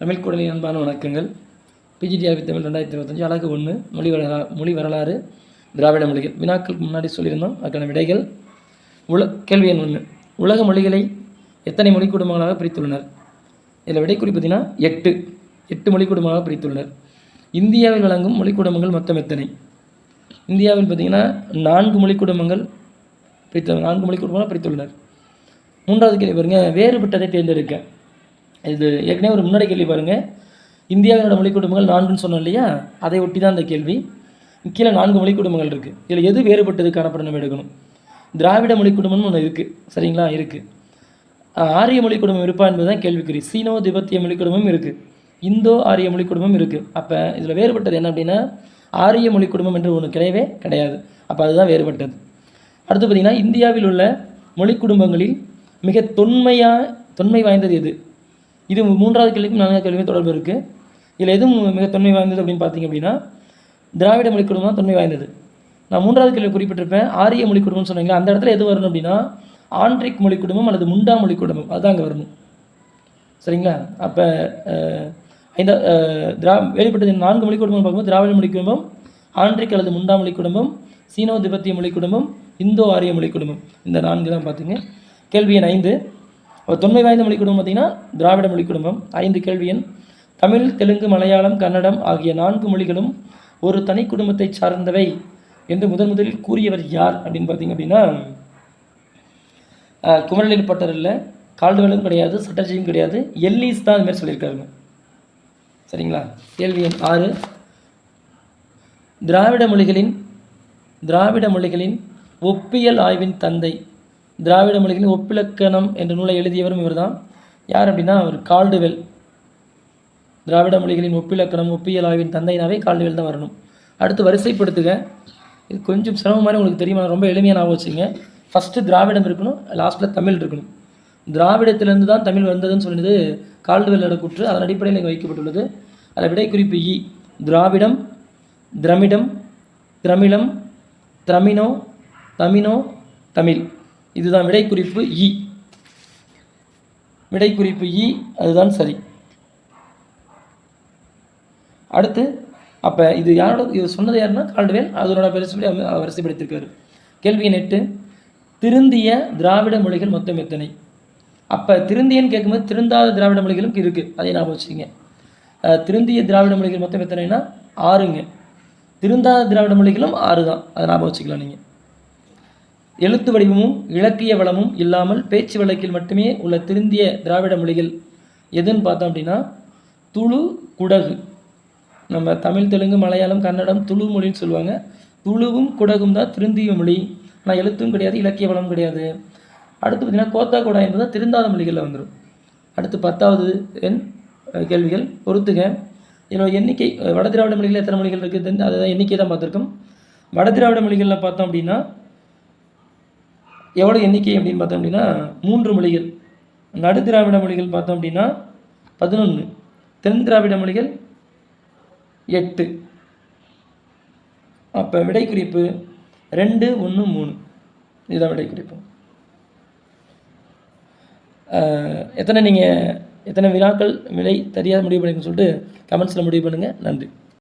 தமிழ் குடலின் அன்பான வணக்கங்கள். பிஜிடிஆர்பி தமிழ் ரெண்டாயிரத்தி இருபத்தஞ்சு அழகு ஒன்று மொழி வரலா மொழி வரலாறு திராவிட மொழிகள். வினாக்களுக்கு முன்னாடி சொல்லியிருந்தோம் அதுக்கான விடைகள். உல கேள்வி எண் ஒன்று உலக மொழிகளை எத்தனை மொழி குடும்பங்களாக பிரித்துள்ளனர்? இதில் விடை குறிப்பு பார்த்தீங்கன்னா எட்டு. எட்டு மொழி குடும்பங்களாக பிரித்துள்ளனர். இந்தியாவில் வழங்கும் மொழி குடும்பங்கள் மொத்தம் எத்தனை? இந்தியாவில் பார்த்தீங்கன்னா நான்கு மொழி குடும்பங்கள் பிரித்து நான்கு மொழி குடும்பங்களாக பிரித்துள்ளனர். மூன்றாவது கேள்வி பாருங்கள் வேறுபட்டதை தேர்ந்தெடுக்க. இது ஏற்கனவே ஒரு முன்னாடி கேள்வி பாருங்கள் இந்தியாவினோட மொழி குடும்பங்கள் நான்குன்னு சொன்னோம் இல்லையா? அதை ஒட்டி தான் இந்த கேள்வி. கீழே நான்கு மொழி குடும்பங்கள் இருக்குது இதில் எது வேறுபட்டது காணப்படும் நம்ம எடுக்கணும். திராவிட மொழி குடும்பம்னு ஒன்று இருக்குது சரிங்களா? இருக்குது ஆரிய மொழி குடும்பம் இருப்பா என்பது தான் கேள்விக்குறி. சீனோ திபெத்திய மொழி குடும்பம் இருக்குது இந்தோ ஆரிய மொழி குடும்பம் இருக்குது அப்போ இதில் வேறுபட்டது என்ன அப்படின்னா ஆரிய மொழி குடும்பம் என்று ஒன்று கிடையவே கிடையாது. அப்போ அதுதான் வேறுபட்டது. அடுத்து பார்த்திங்கன்னா இந்தியாவில் உள்ள மொழி குடும்பங்களில் மிக தொன்மையாக தொன்மை வாய்ந்தது எது? இது மூன்றாவது கேள்விக்கும் நான்காவது கேள்விக்கும் தொடர்பு இருக்குது இதில் எது மிக தொன்மை வாய்ந்தது அப்படின்னு பார்த்தீங்க அப்படின்னா திராவிட மொழி குடும்பம் தான் தொன்மை வாய்ந்தது. நான் மூன்றாவது கேள்வி குறிப்பிட்டிருப்பேன். ஆரிய மொழி குடும்பம்னு சொன்னீங்களா அந்த இடத்துல எது வரணும் அப்படின்னா ஆண்ட்ரிக் மொழி குடும்பம் அல்லது முண்டா மொழி குடும்பம். அதுதான் அங்கே வரணும். சரிங்களா? அப்போ ஐந்தா திரா வெளிப்பட்டது நான்கு மொழி குடும்பம் பார்க்கும்போது திராவிட மொழி குடும்பம் ஆண்ட்ரிக் அல்லது முண்டா மொழி குடும்பம் சீனோ திபெத்திய மொழி குடும்பம் இந்தோ ஆரிய மொழி குடும்பம். இந்த நான்கு தான் பார்த்துங்க. கேள்வி எண் ஐந்து. அப்ப தொன்மை வாய்ந்த மொழி குடும்பம் பார்த்திங்கன்னா திராவிட மொழி குடும்பம். ஐந்து கேள்வி எண். தமிழ் தெலுங்கு மலையாளம் கன்னடம் ஆகிய நான்கு மொழிகளும் ஒரு தனி குடும்பத்தை சார்ந்தவை என்று முதன் முதலில் கூறியவர் யார் அப்படின்னு பார்த்தீங்க அப்படின்னா குமரலில் பட்டர் இல்லை. கால்டுவலும் கிடையாது சட்டர்ஜியும் கிடையாது. எல்லீஸ் தான் அது மாதிரி சொல்லியிருக்காருங்க. சரிங்களா? கேள்வி எண் ஆறு. திராவிட மொழிகளின் திராவிட மொழிகளின் ஒப்பியல் ஆய்வின் தந்தை திராவிட மொழிகளின் ஒப்பிலக்கணம் என்ற நூலை எழுதியவரும் இவர்தான். யார் அப்படின்னா அவர் கால்டுவெல். திராவிட மொழிகளின் ஒப்பிலக்கணம் ஒப்பியல் ஆய்வின் தந்தைனாவே கால்டுவெல் தான் வரணும். அடுத்து வரிசைப்படுத்துக. இது கொஞ்சம் சிரமம் மாதிரி உங்களுக்கு தெரியுமா? ரொம்ப எளிமையாக ஞாபகம் வச்சுங்க ஃபஸ்ட்டு திராவிடம் இருக்கணும் லாஸ்ட்டில் தமிழ் இருக்கணும். திராவிடத்திலிருந்து தான் தமிழ் வந்ததுன்னு சொல்லினது கால்டுவெல்லோட குற்று அதன் அடிப்படையில் இங்கே வைக்கப்பட்டுள்ளது. அதில் விடை குறிப்பு இ. திராவிடம் திரமிடம் திரமிழம் திரமினோ தமினோ தமிழ். இதுதான் விடைக்குறிப்பு இ. விடைக்குறிப்பு இ அதுதான் சரி. அடுத்து அப்போ இது யாரோட இது சொன்னது யாருன்னா கால்டுவேல். அதனோட வரிசைப்படி வரிசைப்படுத்தியிருக்காரு. கேள்வி எட்டு திருந்திய திராவிட மொழிகள் மொத்தம் எத்தனை? அப்போ திருந்தியன்னு கேட்கும்போது திருந்தாத திராவிட மொழிகளும் இருக்குது அதை ஞாபகம் வச்சுக்கோங்க. திருந்திய திராவிட மொழிகள் மொத்தம் எத்தனைனா ஆறுங்க. திருந்தாத திராவிட மொழிகளும் ஆறு தான் அதை ஞாபகம் வச்சுக்கலாம் நீங்கள் எழுத்து வடிவமும் இலக்கிய வளமும் இல்லாமல் பேச்சு வழக்கில் மட்டுமே உள்ள திருந்திய திராவிட மொழிகள் எதுன்னு பார்த்தோம் அப்படின்னா துளு குடகு. நம்ம தமிழ் தெலுங்கு மலையாளம் கன்னடம் துளு மொழின்னு சொல்லுவாங்க. துளுவும் குடகும் தான் திருந்திய மொழி. ஆனால் எழுத்தும் கிடையாது இலக்கிய வளமும் கிடையாது. அடுத்து பார்த்திங்கன்னா கோத்தா குடா என்பது தான் திருந்தாத மொழிகளில் வந்துடும் அடுத்து பத்தாவது எண் கேள்விகள். பொறுத்துக. இதோட எண்ணிக்கை வட திராவிட மொழிகளில் எத்தனை மொழிகள் இருக்குது அதை எண்ணிக்கை தான் பார்த்துருக்கோம். வட திராவிட மொழிகளில் பார்த்தோம் அப்படின்னா எவ்வளோ எண்ணிக்கை அப்படின்னு பார்த்தோம் அப்படின்னா மூன்று மொழிகள். நடு திராவிட மொழிகள் பார்த்தோம் அப்படின்னா பதினொன்று தென் திராவிட மொழிகள் எட்டு. அப்போ விடை குறிப்பு ரெண்டு ஒன்று மூணு. இதுதான் விடை குறிப்பு எத்தனை நீங்கள் எத்தனை வினாக்கள் விலை தெரியாத முடிவு பண்ணுங்கன்னு சொல்லிட்டு கமெண்ட்ஸில் முடிவு பண்ணுங்கள் நன்றி.